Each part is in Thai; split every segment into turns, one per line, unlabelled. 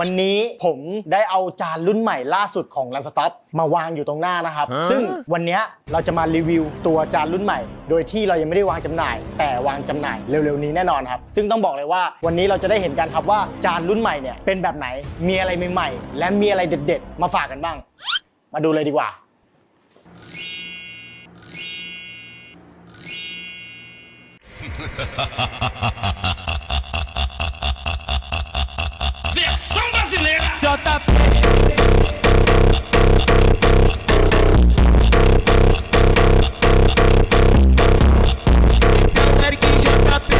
วันนี้ผมได้เอาจานรุ่นใหม่ล่าสุดของ l a n s t o p มาวางอยู่ตรงหน้านะครับ ซึ่งวันเนี้ยเราจะมารีวิวตัวจานรุ่นใหม่ โดยที่เรายังไม่ได้วางจำหน่าย แต่วางจำหน่ายเร็วๆนี้แน่นอนครับ ซึ่งต้องบอกเลยว่าวันนี้เราจะได้เห็นกันครับว่าจานรุ่นใหม่เนี่ยเป็นแบบไหน มีอะไรใหม่ๆ และมีอะไรเด็ด ๆ มาฝากกันบ้าง มาดูเลยดีกว่า
brasileira.
Eric JP,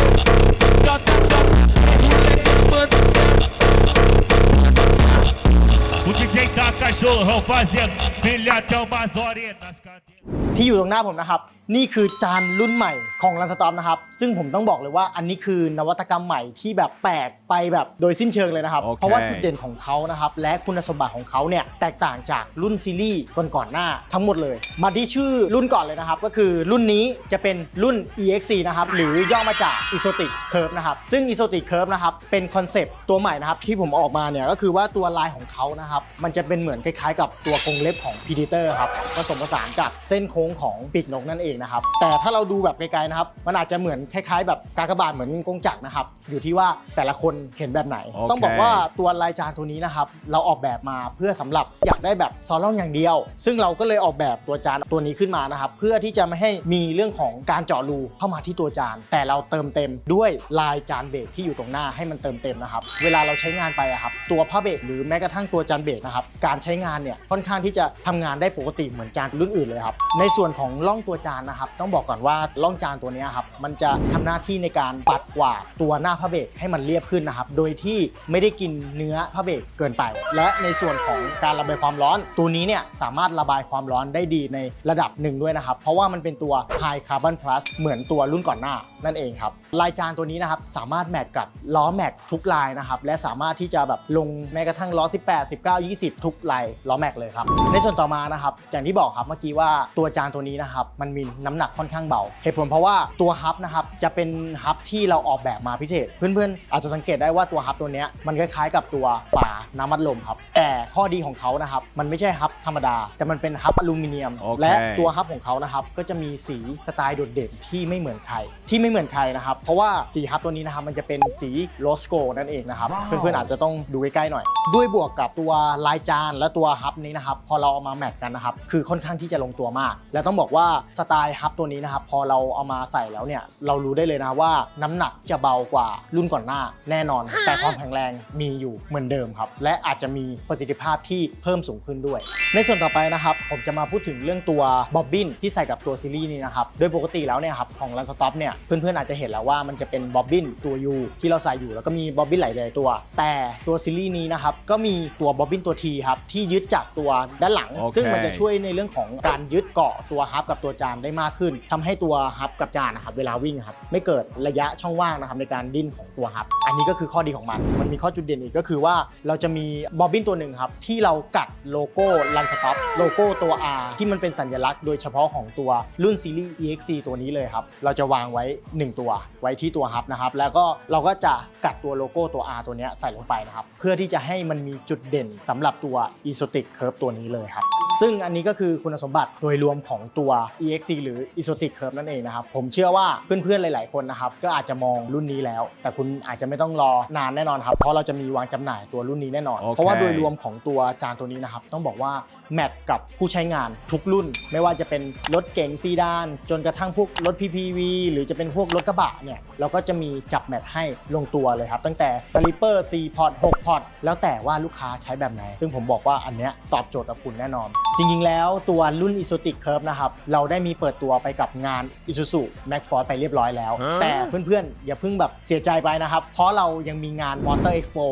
O DJ tá cachorrão fazendo filhotão umas horenas, cadê?
ที่อยู่ตรงหน้าผมนะครับ นี่คือจานรุ่นใหม่ของ l a n s t o p นะครับ ซึ่งผมต้องบอกเลยว่าอันนี้คือนวัตกรรมใหม่ที่แบบแปลกไปแบบโดยสิ้นเชิงเลยนะครับ
โอเค
เพราะว่าจุดเด่นของเขานะครับ และคุณสมบัติของเขาเนี่ยแตกต่างจากรุ่นซีรีส์ก่อนๆหน้าทั้งหมดเลย มาที่ชื่อรุ่นก่อนเลยนะครับ ก็คือรุ่นนี้จะเป็นรุ่น EXC นะครับ หรือย่อมาจาก Exotic Curve นะครับ ซึ่ง Exotic Curve นะครับ เป็นคอนเซปต์ตัวใหม่นะครับ ที่ผมเอาออกมาเนี่ย ก็คือว่าตัวลายของเขานะครับ มันจะเป็นเหมือนคล้ายๆ กับตัวกรงเล็บของ Predator ครับผสมผสานกับเส้นโค้งของปีกนกนั่นเองนะครับ แต่ถ้าเราดูแบบไกลๆนะครับ มันอาจจะเหมือนคล้าย ๆ แบบกากบาทเหมือนกงจักรนะครับ อยู่ที่ว่าแต่ละคนเห็นแบบไหน
โอเค
ต้องบอกว่าตัวลายจานตัวนี้นะครับ เราออกแบบมาเพื่อสำหรับอยากได้แบบซอลล่องอย่างเดียว ซึ่งเราก็เลยออกแบบตัวจานตัวนี้ขึ้นมานะครับ เพื่อที่จะไม่ให้มีเรื่องของการเจาะรูเข้ามาที่ตัวจาน แต่เราเติมเต็มด้วยลายจานเบรกที่อยู่ตรงหน้าให้มันเติมเต็มนะครับ เวลาเราใช้งานไปอะครับ ตัวผ้าเบรกหรือแม้กระทั่งตัวจานเบรกนะครับ การใช้งานเนี่ยค่อนข้างที่จะทำงานได้ปกติเหมือนจานรุ่นอื่นเลยครับ ในส่วนของล่องตัวจานนะครับ ต้องบอกก่อนว่าล่องจานตัวเนี้ยครับ มันจะทำหน้าที่ในการปัดกวาดตัวหน้าผ้าเบรกให้มันเรียบขึ้นนะครับ โดยที่ไม่ได้กินเนื้อผ้าเบรกเกินไป และในส่วนของการระบายความร้อน ตัวนี้เนี่ยสามารถระบายความร้อนได้ดีในระดับหนึ่งด้วยนะครับ เพราะว่ามันเป็นตัว High Carbon Plus เหมือนตัวรุ่นก่อนหน้านั่นเองครับลายจานตัวนี้นะครับสามารถแมทกับล้อแม็กทุกลายนะครับและสามารถที่จะแบบลงแม้กระทั่งล้อ 18 19 20 ทุกลายล้อแม็กเลยครับในส่วนต่อมานะครับอย่างที่บอกครับเมื่อกี้ว่าตัวจานตัวนี้นะครับมันมีน้ำหนักค่อนข้างเบาเหตุผลเพราะว่าตัวฮับนะครับจะเป็นฮับที่เราออกแบบมาพิเศษ เพื่อนๆอาจจะสังเกตได้ว่าตัวฮับตัวเนี้ยมันคล้ายๆ กับตัวฝาน้ำมัดลมครับ แต่ข้อดีของเขานะครับ มันไม่ใช่ฮับธรรมดา แต่มันเป็นฮับอลูมิเนียม
โอเค
และตัวฮับของเขานะครับ ก็จะมีสีสไตล์โดดเด่นที่ไม่เหมือนใคร ที่ไม่เหมือนใครนะครับ เพราะว่าสีฮับตัวนี้นะครับมันจะเป็นสีโรสโกนั่นเองนะครับเพื่อนๆอาจจะต้องดูใกล้ๆหน่อย ด้วยบวกกับตัวลายจานและตัวฮับนี้นะครับ พอเราเอามาแมทกันนะครับ คือค่อนข้างที่จะลงตัวมาก และต้องบอกว่าสไตล์ฮับตัวนี้นะครับ พอเราเอามาใส่แล้วเนี่ย เรารู้ได้เลยนะว่าน้ำหนักจะเบากว่ารุ่นก่อนหน้าแน่นอน แต่ความแข็งแรงมีอยู่เหมือนเดิมครับ และอาจจะมีประสิทธิภาพที่เพิ่มสูงขึ้นด้วย ในส่วนต่อไปนะครับผมจะมาพูดถึงเรื่องตัวบ๊อบบินที่ใส่กับตัวซีรีส์นี้นะครับโดยปกติแล้วเนี่ยครับของ l a n s t o p เนี่ยเพื่อนๆอาจจะเห็นแล้วว่ามันจะเป็นบ๊อบบินตัว U ที่เราใส่อยู่แล้วก็มีบ๊อบบินหลายๆตัว แต่ตัวซีรีส์นี้นะครับก็มีตัวบ๊อบบินตัว T ครับที่ยึดจากตัวด้านหลัง
โอเค
ซึ่งมันจะช่วยในเรื่องของการยึดเกาะตัวฮับกับตัวจานได้มากขึ้นทำให้ตัวฮับกับจานนะครับเวลาวิ่งครับไม่เกิดระยะช่องว่างนะครับในการดิ้นของตัวฮับ อันนี้ก็คือข้อดีของมัน มันมีข้อจุดเด่นอีกก็คือว่าเราจะมีบอบบินตัวหนึ่งครับ ที่เรากัดโลโก้ลันสต็อปโลโก้ตัว R ที่มันเป็นสัญลักษณ์โดยเฉพาะของตัวรุ่นซีรีส์ EXC ตัวนี้เลยครับ เราจะวางไว้ 1 ตัวไว้ที่ตัวฮับนะครับ แล้วก็เราก็จะกัดตัวโลโก้ตัว R ตัวนี้ใส่ลงไปนะครับ เพื่อที่จะให้มันมีจุดเด่นสำหรับตัว Exotic Curve ตัวนี้เลยครับ ซึ่งอันนี้ก็คือคุณสมบัติโดยรวมของตัว EXC หรือ Exotic Curve นั่นเองนะครับผมเชื่อว่าเพื่อนๆหลาย ๆคนนะครับก็อาจจะมองรุ่นนี้แล้ว แต่คุณอาจจะไม่ต้องรอนานแน่นอนครับเพราะเราจะมีวางจำหน่ายตัวรุ่นนี้แน่นอน
โอเค
เพราะว่าโดยรวมของตัวจานตัวนี้นะครับต้องบอกว่าแมทกับผู้ใช้งานทุกรุ่น ไม่ว่าจะเป็นรถเก๋งซีดาน จนกระทั่งพวกรถ PPV หรือจะเป็นพวกรถกระบะเนี่ยเราก็จะมีจับแมทให้ลงตัวเลยครับ ตั้งแต่สลิปเปอร์4พอร์ต6พอร์ตแล้วแต่ว่าลูกค้าใช้แบบไหน ซึ่งผมบอกว่าอันเนี้ยตอบโจทย์กับคุณแน่นอนจริงๆ แล้วตัวรุ่น Exotic Curve นะครับ เราได้มีเปิดตัวไปกับงาน Isuzu Max Force ไปเรียบร้อยแล้ว
ฮะ
แต่เพื่อนๆ อย่าเพิ่งแบบเสียใจไปนะครับ เพราะเรายังมีงาน Motor Expo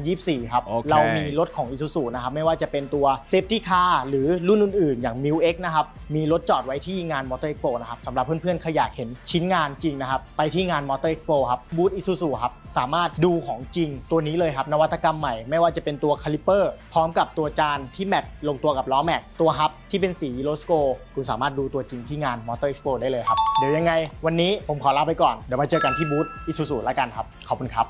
2024 ครับ
โอเค
เรามีรถของ Isuzu นะครับ ไม่ว่าจะเป็นตัว Safety Car หรือรุ่นอื่นๆ อย่าง m i l X นะครับ มีรถจอดไว้ที่งาน Motor Expo นะครับสำหรับเพื่อนๆ ใครอยากเห็นชิ้นงานจริงนะครับ ไปที่งาน Motor Expo ครับบูธ Isuzu ครับ สามารถดูของจริงตัวนี้เลยครับ นวัตกรรมใหม่ ไม่ว่าจะเป็นตัวคาลิเปอร์พร้อมกับตัวจานที่แมทลงตัวกับล้อแม็กตัวฮับที่เป็นสีโลสโกคุณสามารถดูตัวจริงที่งาน Motor Expo ได้เลยครับ เดี๋ยวยังไงวันนี้ผมขอลาไปก่อน เดี๋ยวมาเจอกันที่บูธอิซูซูแล้วกันครับ ขอบคุณครับ